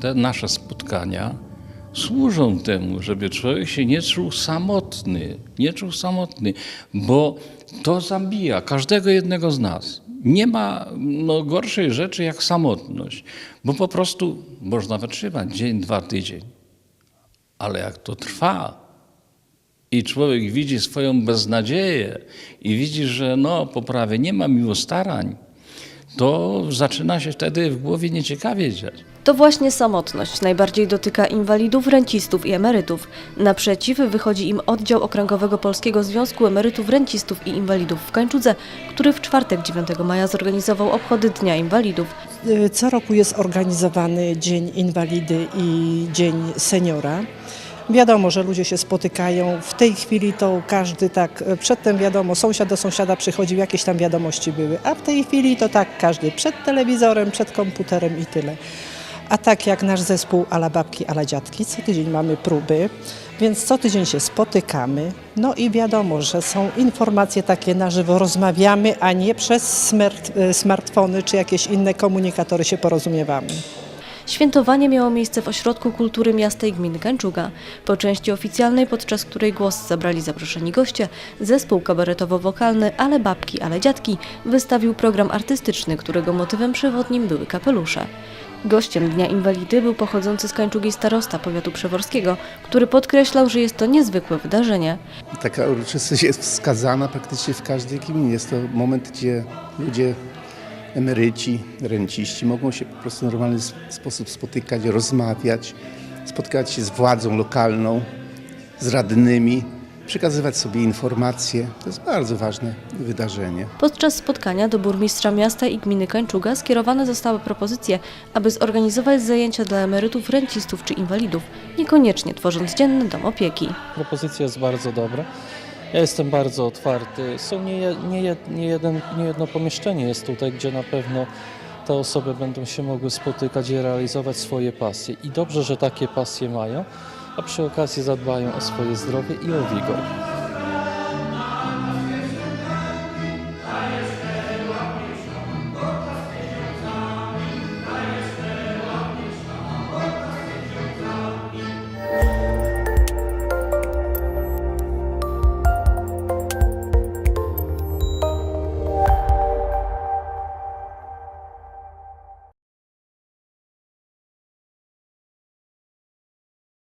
Te nasze spotkania służą temu, żeby człowiek się nie czuł samotny, nie czuł samotny, bo to zabija każdego jednego z nas. Nie ma no, gorszej rzeczy jak samotność, bo po prostu można wytrzymać dzień, dwa, tydzień. Ale jak to trwa i człowiek widzi swoją beznadzieję i widzi, że no, po prawie nie ma miło starań, to zaczyna się wtedy w głowie nieciekawie dziać. To właśnie samotność najbardziej dotyka inwalidów, rencistów i emerytów. Naprzeciw wychodzi im oddział Okręgowego Polskiego Związku Emerytów, Rencistów i Inwalidów w Kańczudze, który w czwartek 9 maja zorganizował obchody Dnia Inwalidów. Co roku jest organizowany Dzień Inwalidy i Dzień Seniora. Wiadomo, że ludzie się spotykają. W tej chwili to każdy tak, e, przedtem wiadomo, sąsiad do sąsiada przychodził, jakieś tam wiadomości były, a w tej chwili to tak każdy przed telewizorem, przed komputerem i tyle. A tak jak nasz zespół Ala Babki, Ala Dziadki, co tydzień mamy próby, więc co tydzień się spotykamy. No i wiadomo, że są informacje takie na żywo, rozmawiamy, a nie przez e, smartfony czy jakieś inne komunikatory się porozumiewamy. Świętowanie miało miejsce w Ośrodku Kultury Miasta i Gminy Kańczuga. Po części oficjalnej, podczas której głos zabrali zaproszeni goście, zespół kabaretowo-wokalny Ale Babki, Ale Dziadki wystawił program artystyczny, którego motywem przewodnim były kapelusze. Gościem Dnia Inwalidy był pochodzący z Kańczugi starosta powiatu przeworskiego, który podkreślał, że jest to niezwykłe wydarzenie. Taka uroczystość jest wskazana praktycznie w każdej gminie. Jest to moment, gdzie ludzie, emeryci, renciści mogą się po prostu w normalny sposób spotykać, rozmawiać, spotykać się z władzą lokalną, z radnymi, przekazywać sobie informacje. To jest bardzo ważne wydarzenie. Podczas spotkania do burmistrza miasta i gminy Kańczuga skierowane zostały propozycje, aby zorganizować zajęcia dla emerytów, rencistów czy inwalidów, niekoniecznie tworząc dzienny dom opieki. Propozycja jest bardzo dobra. Ja jestem bardzo otwarty. Są nie, nie, nie, jeden, nie jedno pomieszczenie jest tutaj, gdzie na pewno te osoby będą się mogły spotykać i realizować swoje pasje. I dobrze, że takie pasje mają, a przy okazji zadbają o swoje zdrowie i o wigor.